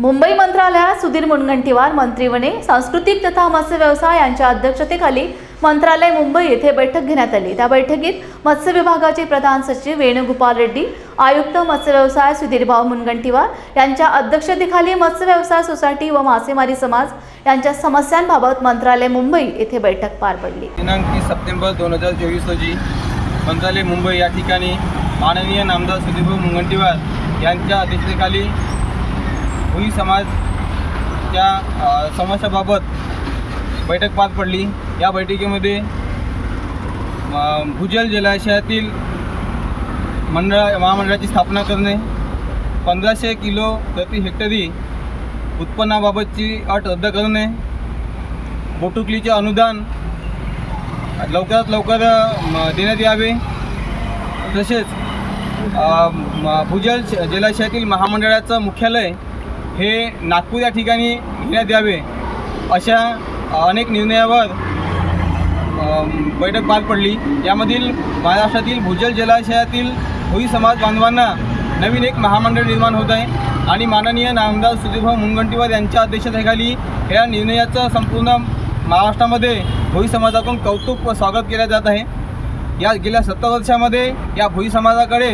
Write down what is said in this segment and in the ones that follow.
मुंबई मंत्रालयात सुधीर मुनगंटीवार मंत्रीवणे सांस्कृतिक तथा मत्स्य व्यवसाय यांच्या अध्यक्षतेखाली मंत्रालय मुंबई येथे बैठक घेण्यात आली. त्या बैठकीत मत्स्य विभागाचे प्रधान सचिव वेणुगोपाल रेड्डी आयुक्त मत्स्य व्यवसाय सुधीरभाऊ मुनगंटीवार यांच्या अध्यक्षतेखाली मत्स्य व्यवसाय सोसायटी व मासेमारी समाज यांच्या समस्यांबाबत मंत्रालय मुंबई येथे बैठक पार पडली. दिनांक तीस सप्टेंबर दोन हजार चोवीस रोजी मंत्रालय मुंबई या ठिकाणी माननीय नामदार सुधीरभाऊ मुनगंटीवार यांच्या अध्यक्षतेखाली समाजच्या समस्याबाबत बैठक पार पडली. या बैठकीमध्ये भूजल जलाशयातील मंडळ महामंडळाची स्थापना करणे पंधराशे किलो प्रति हेक्टरी उत्पन्नाबाबतची अट रद्द करणे बोटुकलीचे अनुदान लवकरात लवकर म, देण्यात यावे. तसेच भूजल श- जलाशयातील महामंडळाचं मुख्यालय हे नागपूर या ठिकाणी घेण्यात यावे अशा अनेक निर्णयावर बैठक पार पडली. यामधील महाराष्ट्रातील भूजल जलाशयातील भोई समाज बांधवांना नवीन एक महामंडळ निर्माण होत आहे आणि माननीय नामदार सुधीरभाऊ मुनगंटीवार यांच्या अध्यक्षतेखाली या निर्णयाचं संपूर्ण महाराष्ट्रामध्ये भोई समाजाकडून कौतुक व स्वागत केलं जात आहे. या गेल्या सत्तर वर्षामध्ये या भोई समाजाकडे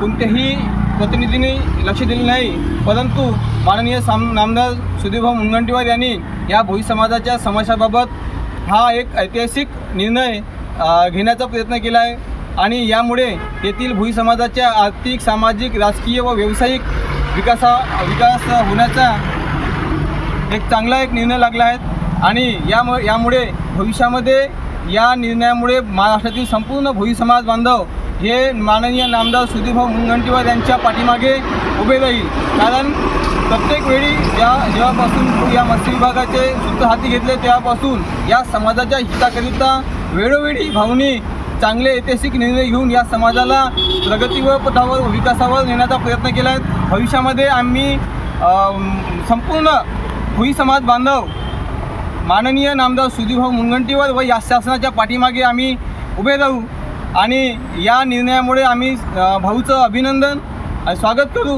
कोणतेही प्रतिनिधींनी लक्ष दिले नाही. परंतु माननीय साम नामदार सुधीरभाऊ मुनगंटीवार यांनी या भोई समाजाच्या समस्याबाबत हा एक ऐतिहासिक निर्णय घेण्याचा प्रयत्न केला आहे. आणि यामुळे येथील भुई समाजाच्या आर्थिक सामाजिक राजकीय व व्यावसायिक विकासा विकास होण्याचा एक चांगला एक निर्णय लागला आहे. आणि यामु यामुळे भविष्यामध्ये या निर्णयामुळे महाराष्ट्रातील संपूर्ण भोई समाज बांधव हे माननीय नामदार सुधीरभाऊ मुनगंटीवार यांच्या पाठीमागे उभे राहील. कारण प्रत्येक वेळी ज्या जेव्हापासून या मत्स्य विभागाचे सूत्र हाती घेतले तेव्हापासून या समाजाच्या हिताकरिता वेळोवेळी भावनी चांगले ऐतिहासिक निर्णय घेऊन या समाजाला प्रगती व पथावर विकासावर नेण्याचा प्रयत्न केला आहे भविष्यामध्ये आम्ही संपूर्ण भुई समाज बांधव माननीय नामदार सुधीरभाऊ मुनगंटीवार व या शासनाच्या पाठीमागे आम्ही उभे राहू. आणि या निर्णयामुळे आम्ही भाऊचं अभिनंदन स्वागत करू.